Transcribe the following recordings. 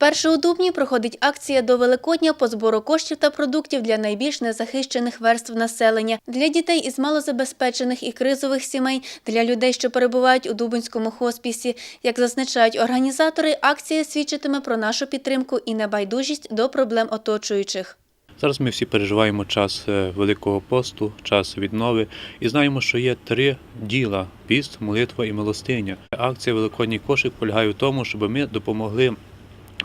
Вперше у Дубні проходить акція до Великодня по збору коштів та продуктів для найбільш незахищених верств населення, для дітей із малозабезпечених і кризових сімей, для людей, що перебувають у Дубинському хоспісі. Як зазначають організатори, акція свідчитиме про нашу підтримку і небайдужість до проблем оточуючих. Зараз ми всі переживаємо час е, Великого посту, час віднови, і знаємо, що є три діла: піст, молитва і милостиня. Акція Великодній кошик полягає в тому, щоб ми допомогли.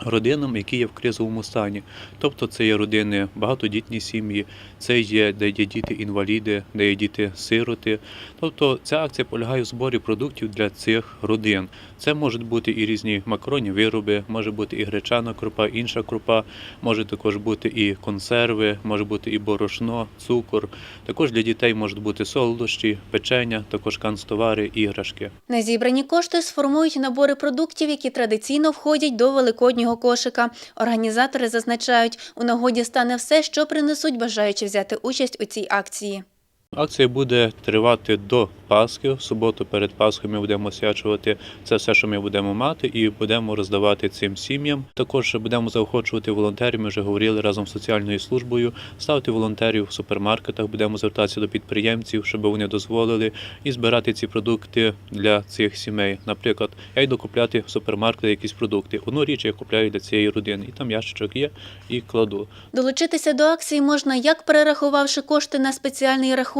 Родинам, які є в кризовому стані, тобто це є родини, багатодітні сім'ї, це є де є діти-інваліди, де є діти-сироти. Тобто ця акція полягає в зборі продуктів для цих родин. Це можуть бути і різні макаронні вироби, може бути і гречана крупа, інша крупа, може також бути і консерви, може бути і борошно, цукор. Також для дітей можуть бути солодощі, печення, також канцтовари, іграшки. На зібрані кошти сформують набори продуктів, які традиційно входять до великоднього кошика. Організатори зазначають, у нагоді стане все, що принесуть бажаючи взяти участь у цій акції. Акція буде тривати до Пасхи. В суботу перед Пасхою ми будемо освячувати це все, що ми будемо мати, і будемо роздавати цим сім'ям. Також будемо заохочувати волонтерів. Ми вже говорили разом з соціальною службою. Ставити волонтерів в супермаркетах. Будемо звертатися до підприємців, щоб вони дозволили і збирати ці продукти для цих сімей. Наприклад, я йду купляти в супермаркети якісь продукти. Одну річ я купляю для цієї родини, і там ящичок є, і кладу. Долучитися до акції можна як перерахувавши кошти на спеціальний рахунок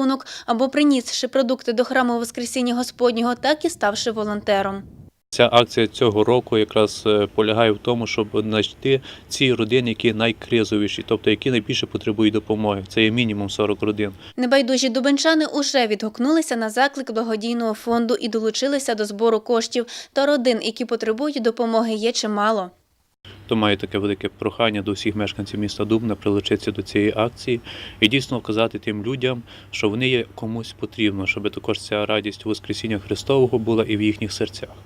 або принісши продукти до храму Воскресіння Господнього, так і ставши волонтером. Ця акція цього року якраз е, полягає в тому, щоб знайти ці родини, які найкризовіші, тобто які найбільше потребують допомоги. Це є мінімум 40 родин. Небайдужі дубенчани уже відгукнулися на заклик благодійного фонду і долучилися до збору коштів. Та родин, які потребують допомоги, є чимало. То маю таке велике прохання до всіх мешканців міста Дубна прилучитися до цієї акції і дійсно вказати тим людям, що вони є комусь потрібно, щоб також ця радість Воскресіння Христового була і в їхніх серцях.